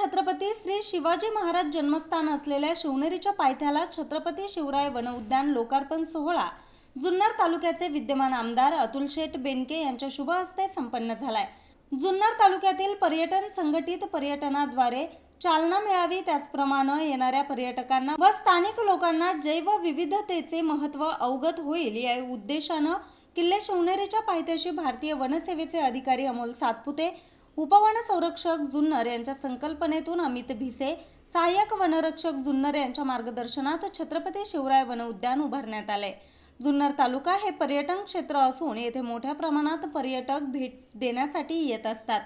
छत्रपती श्री शिवाजी महाराज जन्मस्थान असलेल्या शिवनेरीच्या पायथ्याला छत्रपती शिवराय वनउद्यान लोकार्पण सोहळा. जुन्नर तालुक्याचे विद्यमान आमदार अतुल शेठ बेनके यांच्या शुभ हस्ते संपन्न झालाय. जुन्नर तालुक्यातील पर्यटन संघटित पर्यटनाद्वारे चालना मिळावी त्याचप्रमाणे येणाऱ्या पर्यटकांना व स्थानिक लोकांना जैवविविधतेचे महत्त्व अवगत होईल या उद्देशानं किल्ले शिवनेरीच्या पायथ्याशी भारतीय वनसेवेचे अधिकारी अमोल सातपुते उपवन संरक्षक जुन्नर यांच्या संकल्पनेतून अमित भिसे सहाय्यक वनरक्षक जुन्नर यांच्या मार्गदर्शनात छत्रपती शिवराय वन उद्यान उभारण्यात आले. जुन्नर तालुका हे पर्यटन क्षेत्र असून येथे मोठ्या प्रमाणात पर्यटक भेट देण्यासाठी येत असतात.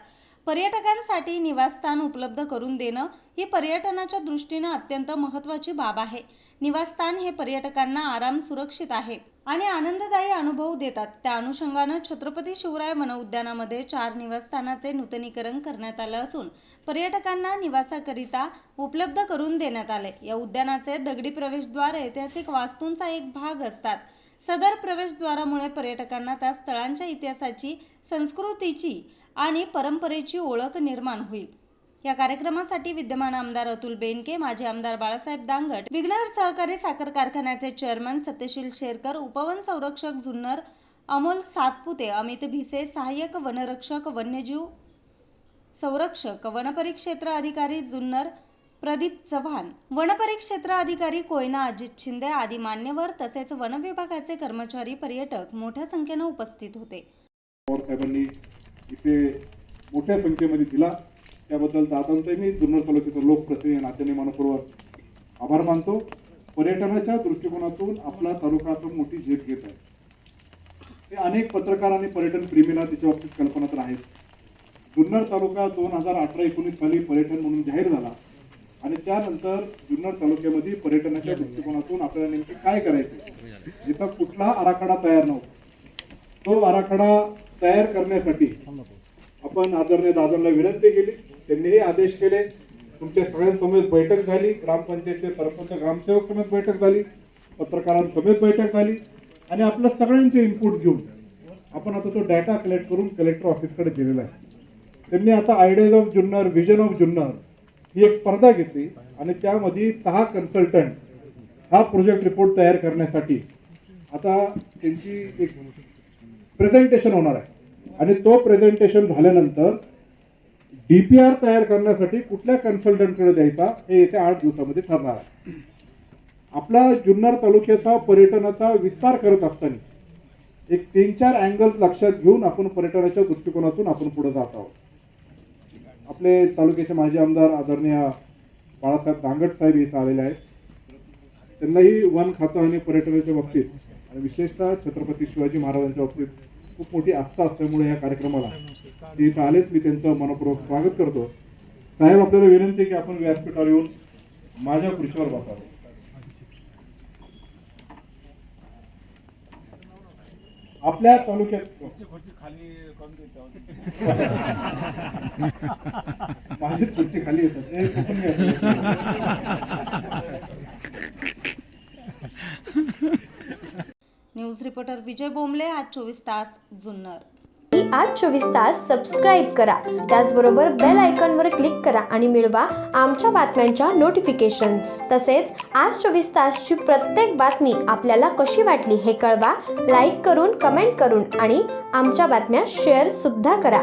पर्यटकांसाठी निवासस्थान उपलब्ध करून देणं ही पर्यटनाच्या दृष्टीनं अत्यंत महत्त्वाची बाब आहे. निवासस्थान हे पर्यटकांना आराम सुरक्षित आहे. आणि आनंददायी अनुभव देतात. त्या अनुषंगानं छत्रपती शिवराय वन उद्यानामध्ये चार निवासस्थानाचे नूतनीकरण करण्यात आलं असून पर्यटकांना निवासाकरिता उपलब्ध करून देण्यात आले. या उद्यानाचे दगडी प्रवेशद्वार ऐतिहासिक वास्तूंचा एक भाग असतात. सदर प्रवेशद्वारामुळे पर्यटकांना त्या स्थळांच्या इतिहासाची संस्कृतीची आणि परंपरेची ओळख निर्माण होईल. या कार्यक्रमासाठी विद्यमान आमदार अतुल बेनके माजी आमदार बाळासाहेब दांगट विघ्नहर सहकारी साखर कारखान्याचे चेअरमन सत्यशील शेरकर उपवन संरक्षक जुन्नर अमोल सातपुते अमित भिसे सहाय्यक वनरक्षक वन्यजीव संरक्षक वनपरिक्षेत्र अधिकारी जुन्नर प्रदीप चव्हाण वनपरिक्षेत्र अधिकारी कोयना अजित शिंदे आदी मान्यवर तसेच वन विभागाचे कर्मचारी पर्यटक मोठ्या संख्येनं उपस्थित होते. इथे मोठ्या संख्येमध्ये दिला. त्याबद्दल दादांचंही मी जुन्नर तालुक्याचा लोकप्रतिनिधी नात्याने मनपूर्वक आभार मानतो. पर्यटनाच्या दृष्टिकोनातून आपला तालुका तो मोठी झेप घेत आहे. ते अनेक पत्रकार आणि पर्यटन प्रेमीला त्याच्या बाबतीत कल्पना तर आहेत. जुन्नर तालुका दोन हजार अठरा एकोणीस साली पर्यटन म्हणून जाहीर झाला आणि त्यानंतर जुन्नर तालुक्यामध्ये पर्यटनाच्या दृष्टिकोनातून आपल्याला नेमके काय करायचे जिथं कुठला आराखडा तयार नव्हता. तो आराखडा तयार करण्यासाठी आपण आदरणीय दादांना विनंती केली. त्यांनीही आदेश केले. तुमच्या सगळ्यांसमोर बैठक झाली. ग्रामपंचायतचे सरपंच ग्रामसेवक समेत बैठक झाली. पत्रकारांसमेत बैठक झाली. आणि आपल्या सगळ्यांचे इनपुट घेऊन आपण आता तो डाटा कलेक्ट करून कलेक्टर ऑफिसकडे दिलेला आहे. त्यांनी आता ideas of Junnar vision of Junnar ही एक स्पर्धा घेतली. आणि त्यामध्ये सहा कन्सल्टंट हा प्रोजेक्ट रिपोर्ट तयार करण्यासाठी आता त्यांची एक प्रेझेंटेशन होणार आहे. आणि तो प्रेझेंटेशन झाल्यानंतर डीपीआर तयार करण्यासाठी कुठल्या कन्सल्टंटकडे द्यायचा हे येत्या आठ दिवसामध्ये ठरणार आहे. आपला जुन्नर तालुक्याचा पर्यटनाचा विस्तार करत असताना एक तीन चार अँगल्स लक्षात घेऊन आपण पर्यटनाच्या दृष्टिकोनातून आपण पुढे जात आहोत. आपले तालुक्याचे माजी आमदार आदरणीय बाळासाहेब दांगट साहेब इथं आलेले आहेत. त्यांनाही वन खातं आणि पर्यटनाच्या बाबतीत आणि विशेषतः छत्रपती शिवाजी महाराजांच्या बाबतीत खूप मोठी आस्था असल्यामुळे या कार्यक्रमाला. ते इथं आलेच मी त्यांचं मनपूर्वक स्वागत करतो. साहेब आपल्याला विनंती आहे की आपण व्यासपीठावर येऊन माझ्या खुर्चीवर बसावं आपल्या तालुक्यात माझी खुर्ची खाली येतात. न्यूज रिपोर्टर विजय बोंबले आज चोवीस तास जुन्नर. आज चोवीस तास सबस्क्राईब करा. त्याचबरोबर बेल आयकॉनवर क्लिक करा आणि मिळवा आमच्या बातम्यांच्या नोटिफिकेशन्स तसेच आज चोवीस तासची प्रत्येक बातमी आपल्याला कशी वाटली हे कळवा. लाईक करून कमेंट करून आणि आमच्या बातम्या शेअर सुद्धा करा.